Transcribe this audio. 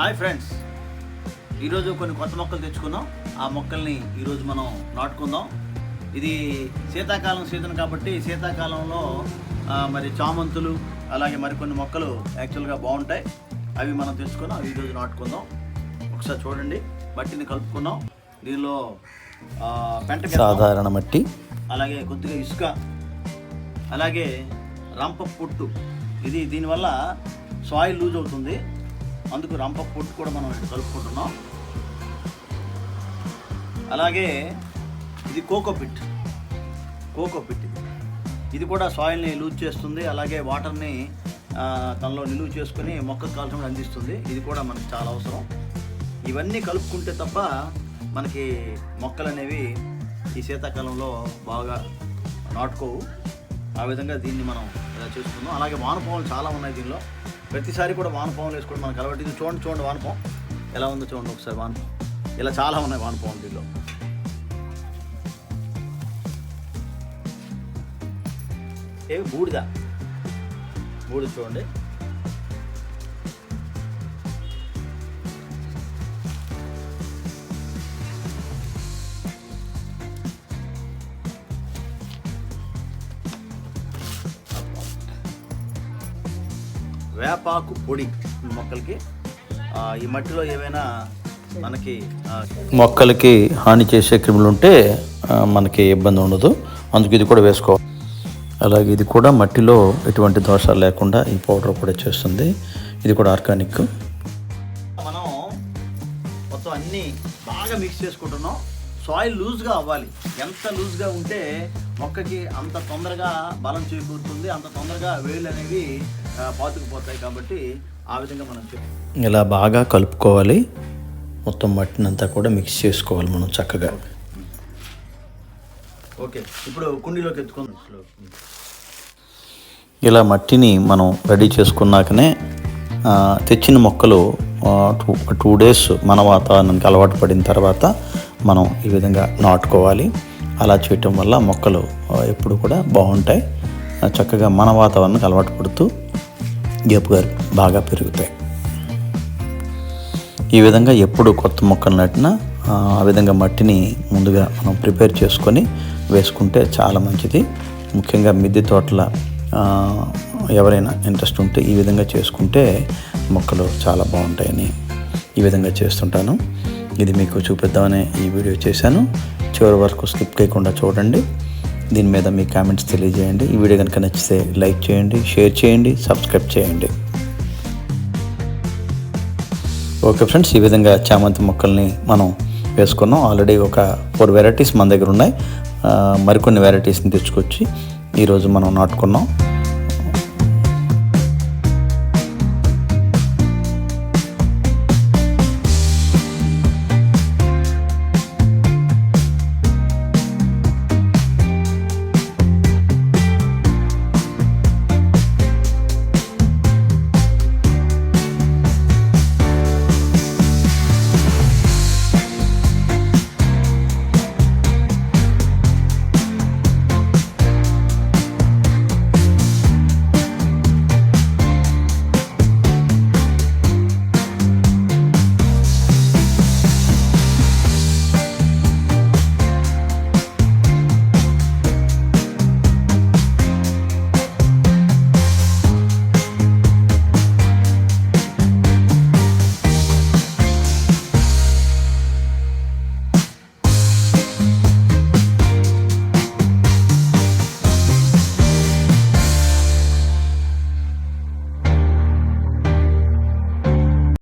Hi friends. ఈరోజు కొన్ని కొత్త మొక్కలు తెచ్చుకున్నాం. ఆ మొక్కల్ని ఈరోజు మనం నాటుకుందాం. ఇది శీతాకాలం సీజన్ కాబట్టి శీతాకాలంలో మరి చామంతులు అలాగే మరికొన్ని మొక్కలు యాక్చువల్గా బాగుంటాయి. అవి మనం తెచ్చుకున్నాం. అవి ఈరోజు నాటుకుందాం. ఒకసారి చూడండి. మట్టిని కలుపుకున్నాం దీనిలో పెంట. సాధారణ మట్టి. అలాగే కొద్దిగా ఇసుక. అలాగే రంప పొట్టు. ఇది దీనివల్ల సాయిల్ లూజ్ అవుతుంది. అందుకు రంప పొట్టు కూడా మనం కలుపుకుంటున్నాం. అలాగే ఇది కోకో పిట్. కోకో పిట్ ఇది. ఇది కూడా సాయిల్ని లూజ్ చేస్తుంది. అలాగే వాటర్ని తనలో నిలువ చేసుకుని మొక్కకు కాల్చడం అందిస్తుంది. ఇది కూడా మనకి చాలా అవసరం. ఇవన్నీ కలుపుకుంటే తప్ప మనకి మొక్కలు అనేవి ఈ శీతాకాలంలో బాగా నాటుకోవు. ఆ విధంగా దీన్ని మనం ఇలా చేసుకుందాం. అలాగే వానపాములు చాలా ఉన్నాయి దీనిలో. ప్రతిసారి కూడా వానపాములు వేసుకోవడం మనకు అలవాటు. ఇది చూడండి చూడండి వానపాం. ఎలా ఉందో చూడండి ఒకసారి వానపాం. ఇలా చాలా ఉన్నాయి వానపాములు దీనిలో. ఏవి బూడిద? బూడిద చూడండి. వేపాకు పొడి మొక్కలకి ఈ మట్టిలో ఏవైనా మనకి మొక్కలకి హాని చేసే క్రిములు ఉంటే మనకి ఇబ్బంది ఉండదు. అందుకు ఇది కూడా వేసుకోవాలి. అలాగే ఇది కూడా మట్టిలో ఎటువంటి దోషాలు లేకుండా ఈ పౌడర్ కూడా చేస్తుంది. ఇది కూడా ఆర్గానిక్. మనం మొత్తం అన్నీ బాగా మిక్స్ చేసుకుంటున్నాం. సాయిల్ లూజ్గా అవ్వాలి. ఎంత లూజ్గా ఉంటే మొక్కకి అంత తొందరగా బలం చేకూరుతుంది అంత తొందరగా వేళ్ళు అనేవి పాతుకుపోతాయి కాబట్టి ఆ విధంగా మనం ఇలా బాగా కలుపుకోవాలి. మొత్తం మట్టిని అంతా కూడా మిక్స్ చేసుకోవాలి మనం చక్కగా. ఓకే. ఇప్పుడు కుండీలోకి ఎత్తుకుందాం. ఇలా మట్టిని మనం రెడీ చేసుకున్నాకనే తెచ్చిన మొక్కలు టూ టూ డేస్ మన వాతావరణానికి అలవాటు పడిన తర్వాత మనం ఈ విధంగా నాటుకోవాలి. అలా చేయటం వల్ల మొక్కలు ఎప్పుడు కూడా బాగుంటాయి. చక్కగా మన వాతావరణానికి అలవాటు పడుతూ ఏపుగా బాగా పెరుగుతాయి. ఈ విధంగా ఎప్పుడు కొత్త మొక్కలు నాటినా ఆ, విధంగా మట్టిని ముందుగా మనం ప్రిపేర్ చేసుకొని వేసుకుంటే చాలా మంచిది. ముఖ్యంగా మిద్దె తోటల ఎవరైనా ఇంట్రెస్ట్ ఉంటే ఈ విధంగా చేసుకుంటే మొక్కలు చాలా బాగుంటాయని ఈ విధంగా చేస్తుంటాను. ఇది మీకు చూపిద్దామని ఈ వీడియో చేశాను. చివరి వరకు స్కిప్ చేయకుండా చూడండి. దీని మీద మీ కామెంట్స్ తెలియజేయండి. ఈ వీడియో కనుక నచ్చితే లైక్ చేయండి షేర్ చేయండి సబ్స్క్రైబ్ చేయండి. ఓకే ఫ్రెండ్స్ ఈ విధంగా చామంతి మొక్కల్ని మనం వేసుకున్నాం. ఆల్రెడీ ఒక ఫోర్ వెరైటీస్ మన దగ్గర ఉన్నాయి. మరికొన్ని వెరైటీస్ని తెచ్చుకొచ్చి ఈరోజు మనం నాటుకున్నాం.